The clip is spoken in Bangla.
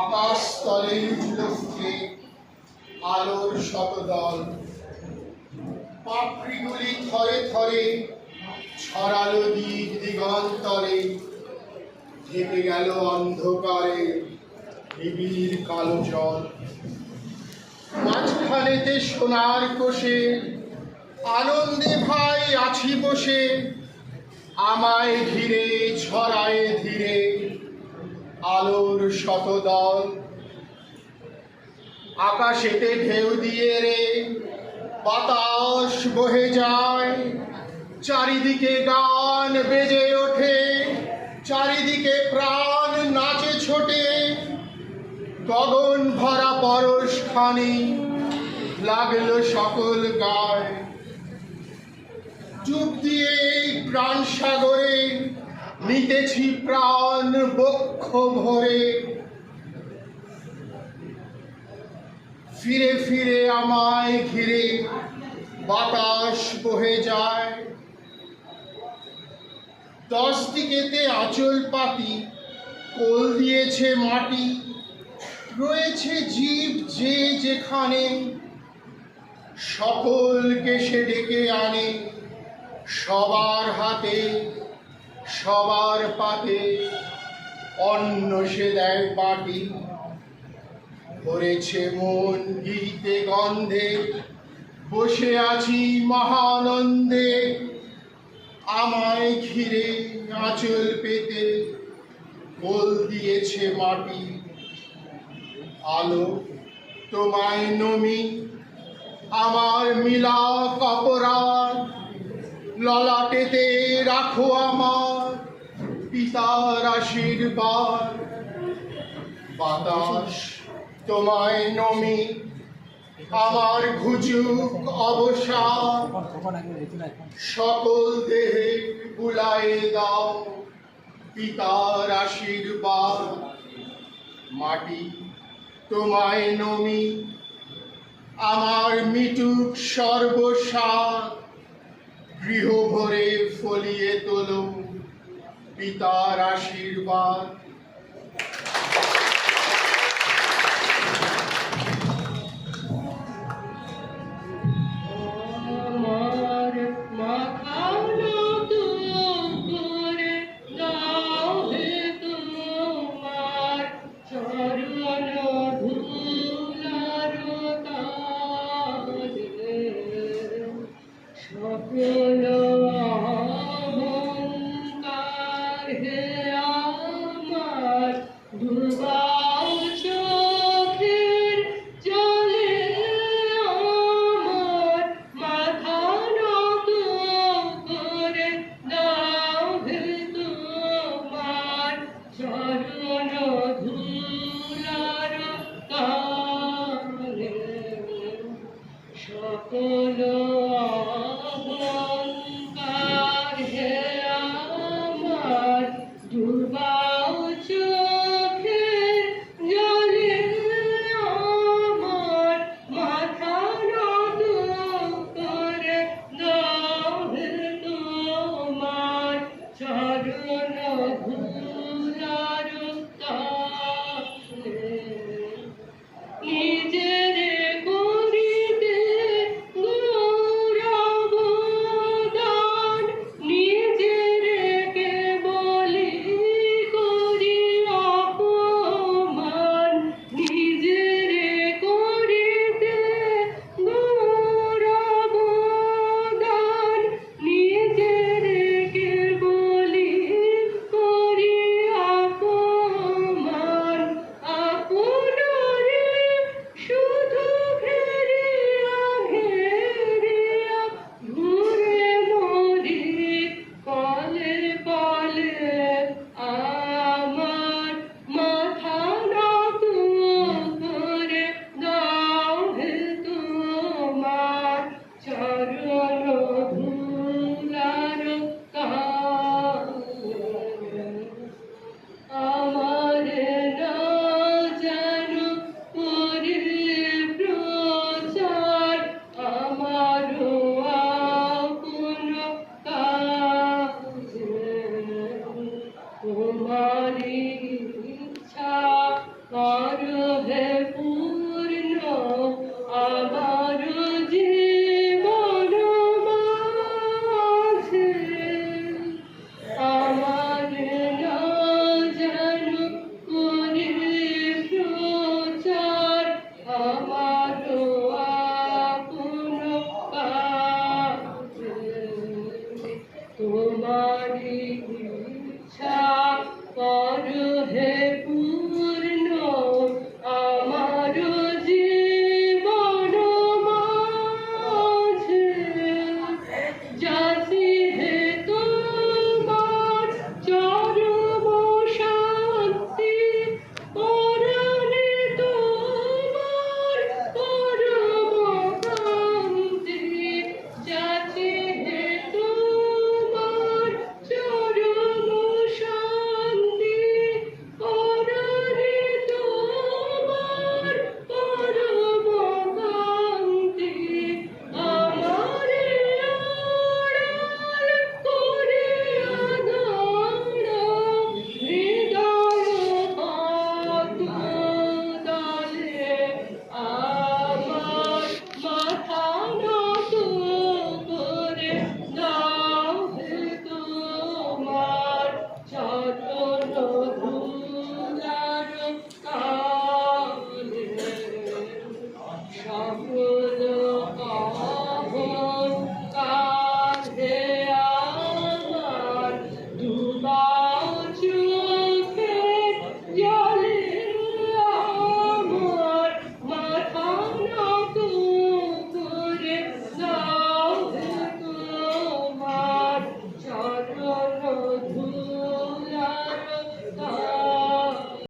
আকাশ তলে উঠল আলোর শতদল। পাপড়িগুলি থরে থরে ছড়ালো দিক দিগন্তরে। ঢেকে গেল অন্ধকারে নিবিড় কালো জল। মাঝখানেতে সোনার কোষে আনন্দে ভাই আছি বসে। আমায় ঘিরে, ছড়ায় ধীরে। আলোর শতদল। আকাশেতে ঢেউ দিয়ে রে, বাতাস বহে যায়। চারিদিকে গান বেজে ওঠে, চারিদিকে প্রাণ নাচে ছোটে। গগন ভরা পরশ খানি লাগল সকল গায়। চুপ দিয়ে প্রাণ সাগরে নিতেছি প্রাণ বক্ষ ভরে। ফিরে ফিরে আমায় ঘিরে বাতাস বহে যায়। দশ দিকেতে আঁচল পাতি, কোল দিয়েছে মাটি। রয়েছে জীব যে যেখানে, সকলকে সে ডেকে আনে সবার হাতে। সবার পাতে অন্ন সে দেয় পাটি। ভরেছে মন গীতে গন্ধে, বসে আছি মহানন্দে। আমায় ঘিরে আঁচল পেতে গোল দিয়েছে মাটি। আলো তোমায় নমি, আমার মিলা অপরাধ। ললাটেতে রাখো আমার পিতার আশীর্বাদ। বাতাস তোমায় নমি, আমার ঘুচুক অবসাদ। সকল দেহে বুলায়ে দাও পিতার আশীর্বাদ। মাটি তোমায় নমি, আমার মিটুক সর্বসাদ গৃহ ভরে ফলিয়ে তোলো পিতার আশীর্বাদ। ഒരു